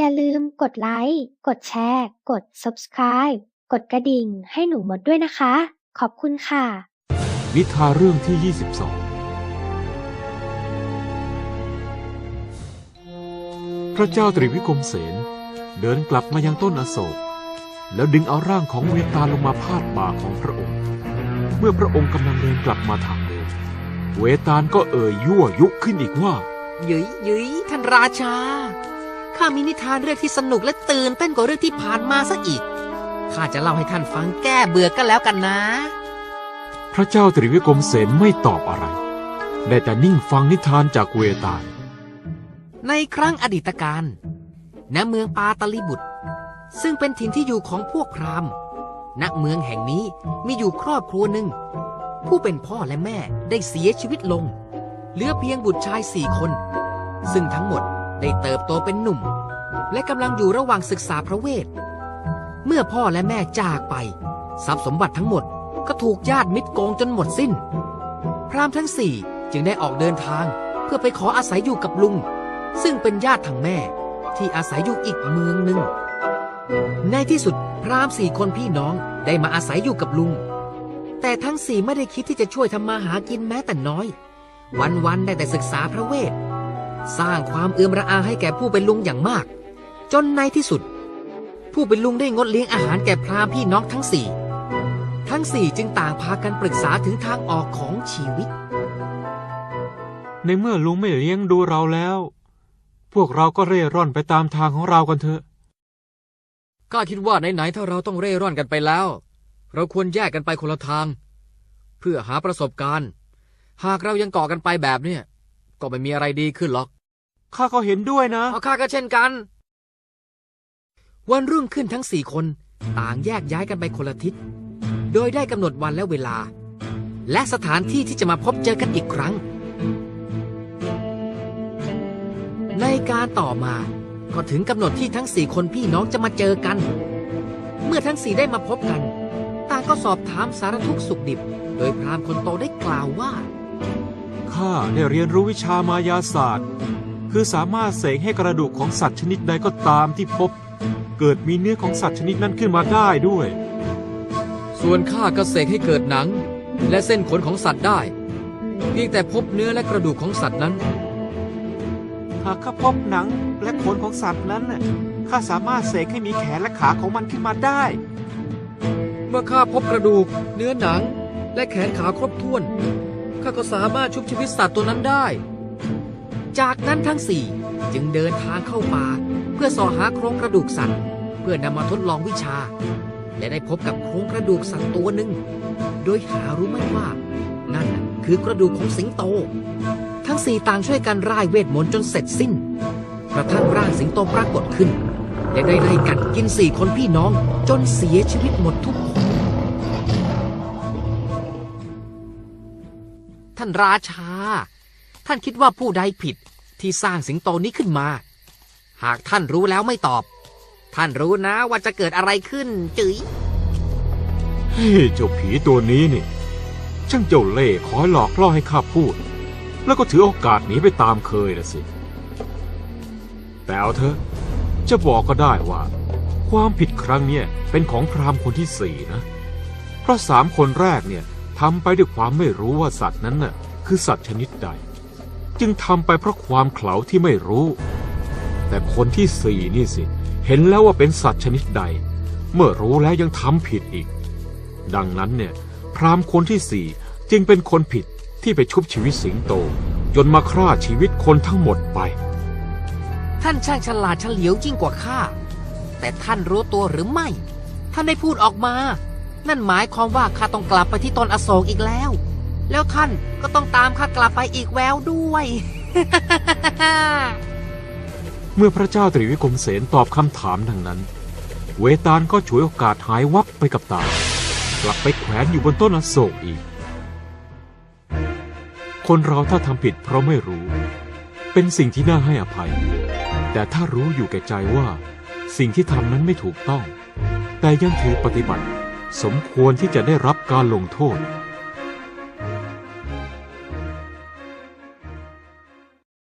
อย่าลืมกดไลค์ กดแชร์ กด subscribe กดกระดิ่งให้หนูหมดด้วยนะคะ ขอบคุณค่ะ นิทานเรื่องที่ 22 พระเจ้าตรีวิกรมเสนเดินกลับมายังต้นอโศก แล้วดึงเอาร่างของเวตาลลงมาพาดบ่าของพระองค์ เมื่อพระองค์กำลังเดินกลับมาทางเดิม เวตาลก็เอ่ยยั่วยุขึ้นอีกว่า ยุยยุยท่านราชา ข้ามีนิทานเรื่องที่สนุกและตื่นเต้นกว่าเรื่องที่ผ่านมาซะอีก ข้าจะเล่าให้ท่านฟังแก้เบื่อกันแล้วกันนะ พระเจ้าตรีวิกรมเสนไม่ตอบอะไร ได้แต่นิ่งฟังนิทานจากเวตาล ในครั้งอดีตการณเมืองปาตลิบุตร ซึ่งเป็นถิ่นที่อยู่ของพวกพราหมณ์ ณ เมืองแห่งนี้มีอยู่ครอบครัวหนึ่ง ผู้เป็นพ่อและแม่ได้เสียชีวิตลง เหลือเพียงบุตรชายสี่คน ซึ่งทั้งหมด ได้เติบโตเป็นหนุ่ม และกำลังอยู่ระหว่างศึกษาพระเวท เมื่อพ่อและแม่จากไป ทรัพย์สมบัติทั้งหมดก็ถูกญาติมิตรโกงจนหมดสิ้น พราหมณ์ทั้งสี่จึงได้ออกเดินทางเพื่อไปขออาศัยอยู่กับลุง ซึ่งเป็นญาติทางแม่ที่อาศัยอยู่อีกเมืองหนึ่ง ในที่สุดพราหมณ์สี่คนพี่น้องได้มาอาศัยอยู่กับลุง แต่ทั้งสี่ไม่ได้คิดที่จะช่วยทำมาหากินแม้แต่น้อย วันๆได้แต่ศึกษาพระเวท สร้างความเอือมระอาให้แก่ผู้เป็นลุงอย่างมาก จนในที่สุด ผู้เป็นลุงได้งดเลี้ยงอาหารแก่พราหมณ์พี่น้องทั้งสี่ ทั้งสี่จึงต่างพากันปรึกษาถึงทางออกของชีวิต ในเมื่อลุงไม่เลี้ยงดูเราแล้ว พวกเราก็เร่ร่อนไปตามทางของเรากันเถอะก็คิดว่าไหนๆถ้าเราต้องเร่ร่อนกันไปแล้ว เราควรแยกกันไปคนละทาง เพื่อหาประสบการณ์ หากเรายังเกาะกันไปแบบเนี้ย ก็ไม่มีอะไรดีขึ้นหรอกข้าก็เห็นด้วยนะ เอาข้าก็เช่นกัน วันรุ่งขึ้นทั้งสี่คน ต่างแยกย้ายกันไปคนละทิศ โดยได้กำหนดวันและเวลา และสถานที่ที่จะมาพบเจอกันอีกครั้ง ในการต่อมาก็ถึงกำหนดที่ทั้งสี่คนพี่น้องจะมาเจอกัน เมื่อทั้งสี่ได้มาพบกัน ต่างก็สอบถามสารทุกข์สุขดิบ โดยพราหมณ์คนโตได้กล่าวว่า ข้าได้เรียนรู้วิชามายาศาสตร์ คือสามารถเสกให้กระดูกของสัตว์ชนิดใดก็ตามที่พบ เกิดมีเนื้อของสัตว์ชนิดนั้นขึ้นมาได้ด้วย ส่วนข้าก็เสกให้เกิดหนัง และเส้นขนของสัตว์ได้ เพียงแต่พบเนื้อและกระดูกของสัตว์นั้น หากข้าพบหนังและขนของสัตว์นั้นน่ะข้าสามารถเสกให้มีแขนและขาของมันขึ้นมาได้ เมื่อข้าพบกระดูก เนื้อหนัง และแขนขาครบถ้วน ข้าก็สามารถชุบชีวิตสัตว์ตัวนั้นได้ จากนั้นทั้งสี่จึงเดินทางเข้าป่าเพื่อสอหาโครงกระดูกสัตว์ เพื่อนำมาทดลองวิชา และได้พบกับโครงกระดูกสัตว์ตัวหนึ่ง โดยหารู้ไม่ว่า นั่นคือกระดูกของสิงโต ทั้งสี่ต่างช่วยกันร่ายเวทมนต์จนเสร็จสิ้นกระทั่งร่างสิงโตปรากฏขึ้นและได้ไล่กัดกินสี่คนพี่น้องจนเสียชีวิตหมดทุกคน ท่านราชา ท่านคิดว่าผู้ใดผิดที่สร้างสิงโตนี้ขึ้นมา หากท่านรู้แล้วไม่ตอบ ท่านรู้นะว่าจะเกิดอะไรขึ้นจื๋ยเฮ้ยเจ้าผีตัวนี้นี่ช่างเจ้าเล่ห์คอยหลอกล่อให้ข้าพูด แล้วก็ถือโอกาสหนีไปตามเคยละสิ แต่เอาเถอะ จะบอกก็ได้ว่า ความผิดครั้งเนี้ยเป็นของพราหมณ์คนที่สี่นะ เพราะสามคนแรกเนี่ย ทำไปด้วยความไม่รู้ว่าสัตว์นั้นน่ะคือสัตว์ชนิดใด จึงทำไปเพราะความเขลาที่ไม่รู้ แต่คนที่สี่นี่สิ เห็นแล้วว่าเป็นสัตว์ชนิดใด เมื่อรู้แล้วยังทำผิดอีก ดังนั้นเนี่ย พรามคนที่สี่จึงเป็นคนผิดที่ไปชุบชีวิตสิงโต จนมาฆ่าชีวิตคนทั้งหมดไป ท่านช่างฉลาดเฉลียวยิ่งกว่าข้าแต่ท่านรู้ตัวหรือไม่ ท่านได้พูดออกมา นั่นหมายความว่าข้าต้องกลับไปที่ต้นอโศกอีกแล้ว แล้วท่านก็ต้องตามข้ากลับไปอีกแววด้วย เมื่อพระเจ้าตรีวิกรมเสนตอบคำถามดังนั้น เวตาลก็ฉวยโอกาสหายวับไปกับตา กลับไปแขวนอยู่บนต้นอโศกอีก คนเราถ้าทำผิดเพราะไม่รู้ เป็นสิ่งที่น่าให้อภัย แต่ถ้ารู้อยู่แก่ใจว่า สิ่งที่ทำนั้นไม่ถูกต้อง แต่ยังถือปฏิบัติ สมควรที่จะได้รับการลงโทษ